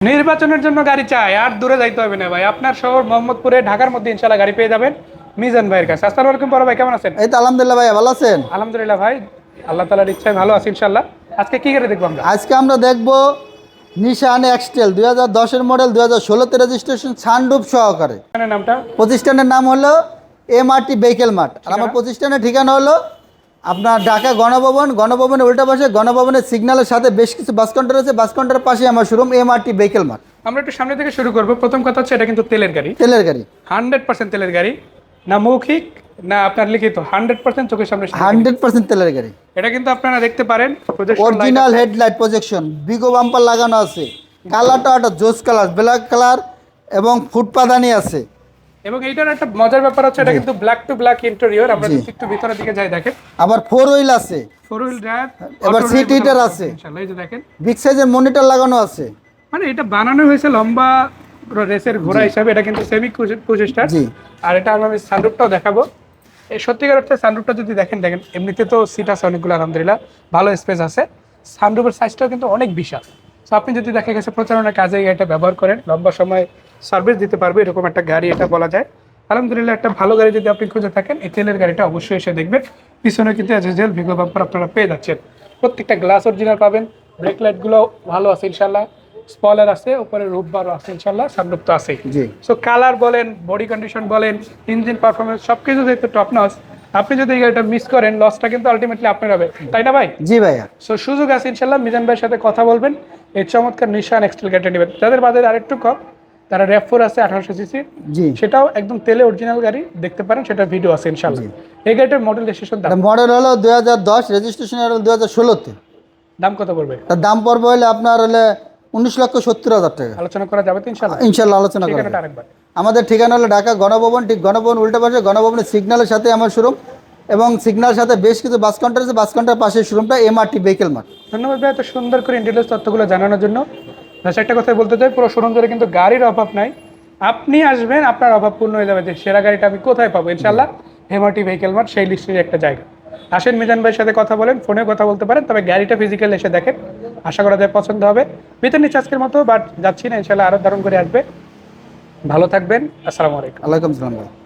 নির্বাচনের জন্য গাড়ি চাই আর দূরে যাইতে হবে না ভাই। আপনার শহর মোহাম্মদপুরে ঢাকার মধ্যে ইনশাল্লাহ গাড়ি পেয়ে যাবেন মিজান ভাইয়ের কাছে। আসসালামু আলাইকুম বড় ভাই কেমন আছেন? এই তো আলহামদুলিল্লাহ ভাই ভালো আছেন? আলহামদুলিল্লাহ ভাই আল্লাহ তালার ইচ্ছায় ভালো আছি ইনশাল্লাহ। আজকে কি গাড়ি দেখব আমরা? আজকে আমরা দেখব নিশান এক্সটেল দুই হাজার দশের মডেল দুই হাজার ষোলোতে রেজিস্ট্রেশন সানরুপ সহকারে। নামটা? প্রতিষ্ঠানের নাম হলো এমআরটি ভেহিকেল মার্ট আর আমার প্রতিষ্ঠানের ঠিকানা হলো আপনার ঢাকা গণভবন গণভবনের উল্টা পাশে গণভবনের সিগন্যালের সাথে বেশ কিছু বাস কাউন্টার আছে। বাস কাউন্টারের পাশে আমার শোরুম এমআরটি ভেহিকেল মার্ট আমরা একটু সামনে থেকে শুরু করব। প্রথম কথা হচ্ছে এটা কিন্তু তেলের গাড়ি। তেলের গাড়ি। হান্ড্রেড পার্সেন্ট তেলের গাড়ি। না মৌখিক না আপনার লিখিত। হান্ড্রেড পার্সেন্ট চোখের সামনে। হান্ড্রেড পার্সেন্ট তেলের গাড়ি। এটা কিন্তু আপনারা দেখতে পারেন। অরিজিনাল হেডলাইট প্রজেকশন বিগো বাম্পার লাগানো আছে। কালারটা একটা জোস কালার ব্ল্যাক কালার এবং ফুটপাদানি আছে। এবং এইটার একটা মজার ব্যাপার হচ্ছে এটা কিন্তু ব্ল্যাক টু ব্ল্যাক ইন্টেরিয়র আমরা যদি একটু ভিতরের দিকে যাই দেখেন। আবার ফোর হুইল আছে। ফোর হুইল ড্রাইভ এবার seat heater আছে। ইনশাআল্লাহ এই যে দেখেন। বিগ সাইজের মনিটর লাগানো আছে। মানে এটা বানানো হয়েছে লম্বা রেসের ঘোড়া হিসাবে এটা কিন্তু সেমি জি। আর এটা আমি সানরুফটাও দেখাবো। এই সত্যিকার অর্থে সানরুফটা যদি দেখেন দেখেন এমনিতে তো সিট আছে অনেকগুলো আলহামদুলিল্লাহ ভালো স্পেস আছে। সানরুফের সাইজটাও কিন্তু অনেক বিশাল। তো আপনি যদি দেখা গেছে প্রচারণার কাজে এটা ব্যবহার করেন লম্বা সময় সার্ভিস দিতে পারবে এরকম একটা গাড়ি এটা বলা যায়। আলহামদুলিল্লাহ একটা ভালো গাড়ি যদি আপনি খুঁজে থাকেন এই তেলের গাড়িটা অবশ্যই এসে দেখবেন। পিছনে কিন্তু এল ভিগো বাম্পার আপনারা পেয়ে যাচ্ছেন। প্রত্যেকটা গ্লাস অরিজিনাল পাবেন ব্রেক লাইটগুলো ভালো আছে ইনশাল্লাহ স্পলার আছে উপরে রূপ বারও আছে ইনশাল্লাহ সানরুফ তো আছেই। সো কালার বলেন বডি কন্ডিশন বলেন ইঞ্জিন পারফরমেন্স সব কিছু যেহেতু টপ নস আপনি যদি এই গাড়িটা মিস করেন লসটা কিন্তু আলটিমেটলি আপনার হবে। তাই না ভাই? জি ভাইয়া। সো সুযোগ আছে ইনশাল্লাহ মিজান ভাইয়ের সাথে কথা বলবেন। এই চমৎকার নিশান এক্সটেল গাড়িটা নেবেন। যাদের বাজারে আরেকটু কম তারা র্যাপ ফোর আছে আঠারোশো সিসি। জি। সেটাও একদম তেলে অরিজিনাল গাড়ি দেখতে পারেন সেটা ভিডিও আছে ইনশাল্লাহ এই গাড়িটার মডেল রেজিস্ট্রেশন দাম মডেল হলো দুই হাজার দশ রেজিস্ট্রেশন হলো দুই হাজার ষোলোতে। দাম কত পড়বে? তার দাম পড়বে হলে আপনার হলে উনিশ লক্ষ সত্তর হাজার টাকা। আলোচনা করা যাবে তো ইনশাল্লাহ ইনশাল্লাহ আলোচনা করা আরেকবার। আমাদের ঠিকানা হলো ঢাকা গণভবন ঠিক গণভবন উল্টা পাশে গণভবনের সিগন্যালের সাথে আমার শোরুম এবং সিগন্যালের সাথে বেশ কিছু বাস কাউন্টার আছে বাস কাউন্টার পাশে শোরুমটা এমআরটি ভেহিকেল মার্ট ধন্যবাদ ভাই এত সুন্দর করে ইন্টেলিজেন্স তথ্যগুলো জানানোর জন্য। ব্যাস একটা কথা বলতে চাই, পুরো শোরুম ধরে কিন্তু গাড়ির অভাব নাই। আপনি আসবেন, আপনার অভাব পূর্ণ হয়ে যাবে যে সেরা গাড়িটা আমি কোথায় পাবো? ইনশাল্লাহ হেমাটি ভেহিকেল মার্ট, সেই লিস্টের একটা জায়গা। আসেন মিজান ভাইয়ের সাথে কথা বলেন ফোনে কথা বলতে পারেন, তবে গাড়িটা ফিজিক্যাল এসে দেখেন, আশা করা যায় পছন্দ হবে। বেতন নিচ্ছে আজকের মতো বাট যাচ্ছি না ইনশাল্লাহ আরও দারুণ করে আসবে। ভালো থাকবেন, আসসালামু আলাইকুম। আলাইকুম সালাম ভাই।